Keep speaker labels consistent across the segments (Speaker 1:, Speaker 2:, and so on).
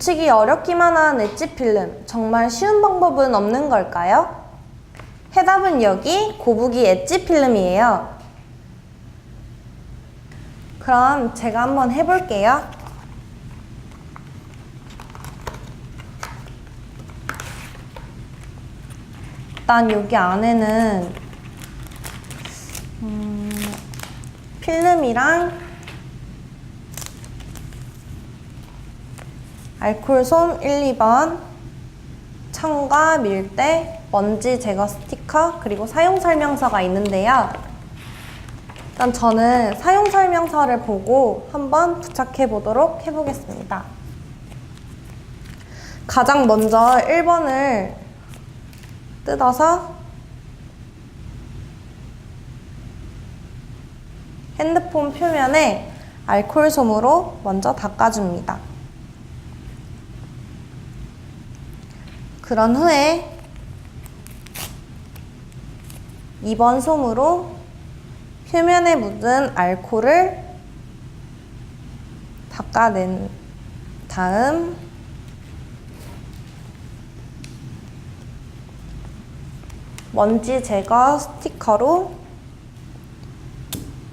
Speaker 1: 붙이기 어렵기만 한 엣지 필름. 정말 쉬운 방법은 없는 걸까요? 해답은 여기 고부기 엣지 필름이에요. 그럼 제가 한번 해볼게요. 일단 여기 안에는 음, 필름이랑 알콜솜 1, 2번, 첨가, 밀대, 먼지 제거 스티커, 그리고 사용 설명서가 있는데요. 일단 저는 사용 설명서를 보고 한번 부착해 보도록 해보겠습니다. 가장 먼저 1번을 뜯어서 핸드폰 표면에 알콜솜으로 먼저 닦아줍니다. 그런 후에 2번 솜으로 표면에 묻은 알코올을 닦아낸 다음 먼지 제거 스티커로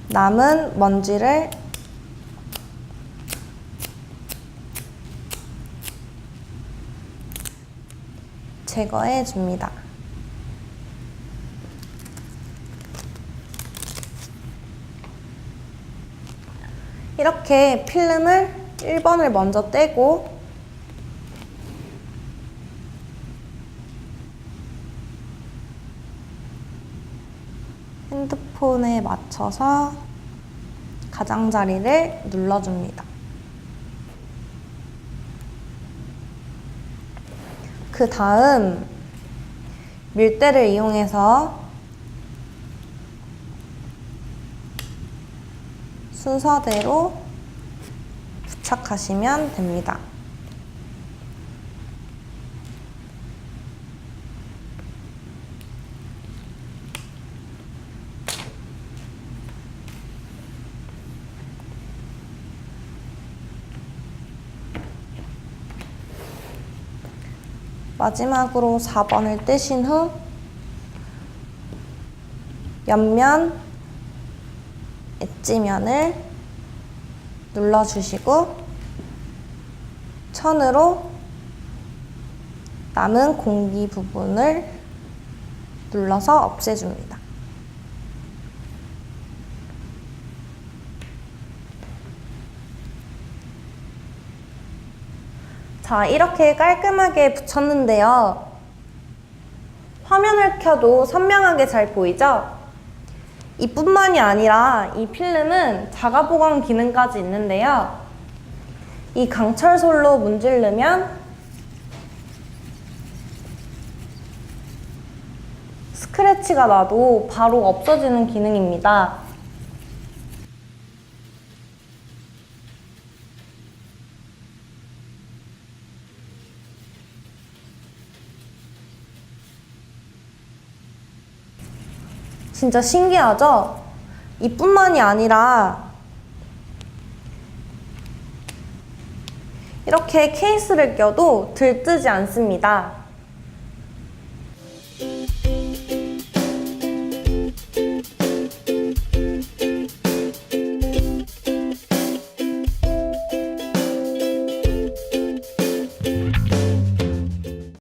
Speaker 1: 남은 먼지를 제거해 줍니다. 이렇게 필름을 1번을 먼저 떼고 핸드폰에 맞춰서 가장자리를 눌러줍니다. 그 다음 밀대를 이용해서 순서대로 부착하시면 됩니다. 마지막으로 4번을 떼신 후 옆면 엣지면을 눌러주시고 천으로 남은 공기 부분을 눌러서 없애줍니다. 자, 이렇게 깔끔하게 붙였는데요. 화면을 켜도 선명하게 잘 보이죠? 이뿐만이 아니라 이 필름은 자가 보강 기능까지 있는데요. 이 강철솔로 문지르면 스크래치가 나도 바로 없어지는 기능입니다. 진짜 신기하죠? 이뿐만이 아니라 이렇게 케이스를 껴도 들뜨지 않습니다.